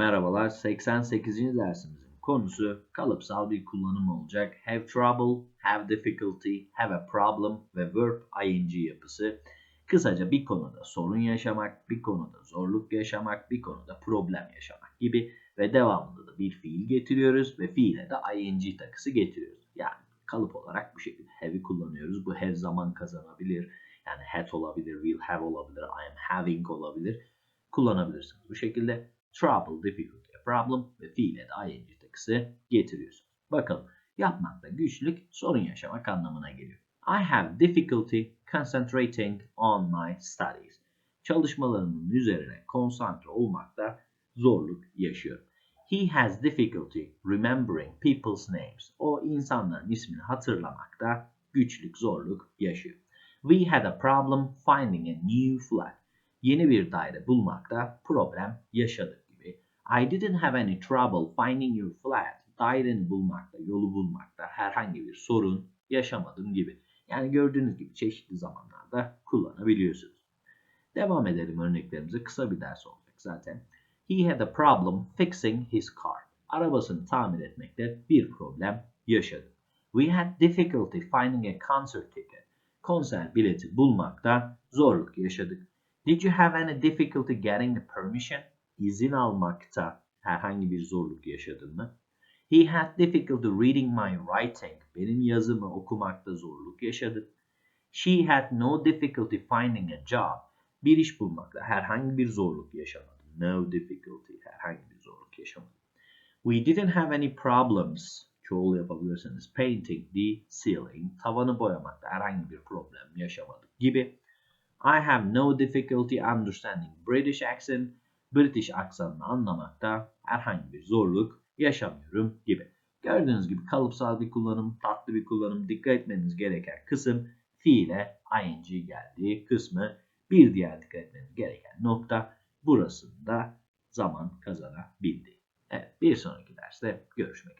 Merhabalar, 88. dersimizin konusu kalıpsal bir kullanım olacak. Have trouble, have difficulty, have a problem ve verb ing yapısı. Kısaca bir konuda sorun yaşamak, bir konuda zorluk yaşamak, bir konuda problem yaşamak gibi ve devamında da bir fiil getiriyoruz ve fiile de ing takısı getiriyoruz. Yani kalıp olarak bu şekilde have'i kullanıyoruz. Bu have zaman kazanabilir. Yani had olabilir, will have olabilir, I am having olabilir. Kullanabilirsiniz. Bu şekilde trouble, difficulty, problem ve fiile de ing takısı getiriyorsunuz. Bakalım yapmakta güçlük sorun yaşamak anlamına geliyor. I have difficulty concentrating on my studies. Çalışmalarımın üzerine konsantre olmakta zorluk yaşıyorum. He has difficulty remembering people's names. O insanların ismini hatırlamakta güçlük, zorluk yaşıyor. We had a problem finding a new flat. Yeni bir daire bulmakta problem yaşadık. I didn't have any trouble finding your flat. Daireni bulmakta, yolu bulmakta herhangi bir sorun yaşamadım gibi. Yani gördüğünüz gibi çeşitli zamanlarda kullanabiliyorsunuz. Devam edelim örneklerimize. Kısa bir ders olacak zaten. He had a problem fixing his car. Arabasını tamir etmekte bir problem yaşadı. We had difficulty finding a concert ticket. Konser bileti bulmakta zorluk yaşadık. Did you have any difficulty getting a permission? İzin almakta herhangi bir zorluk yaşadın mı? He had difficulty reading my writing. Benim yazımı okumakta zorluk yaşadı. She had no difficulty finding a job. Bir iş bulmakta herhangi bir zorluk yaşamadı. No difficulty, herhangi bir zorluk yaşamadı. We didn't have any problems. Çoğul yapabilirsiniz. Painting the ceiling. Tavanı boyamakta herhangi bir problem yaşamadık gibi. I have no difficulty understanding British accent. British aksanını anlamakta herhangi bir zorluk yaşamıyorum gibi. Gördüğünüz gibi kalıpsal bir kullanım, tatlı bir kullanım. Dikkat etmeniz gereken kısım fiile ing geldiği kısmı. Bir diğer dikkat etmeniz gereken nokta burasında zaman kazanabildi. Evet bir sonraki derste görüşmek üzere.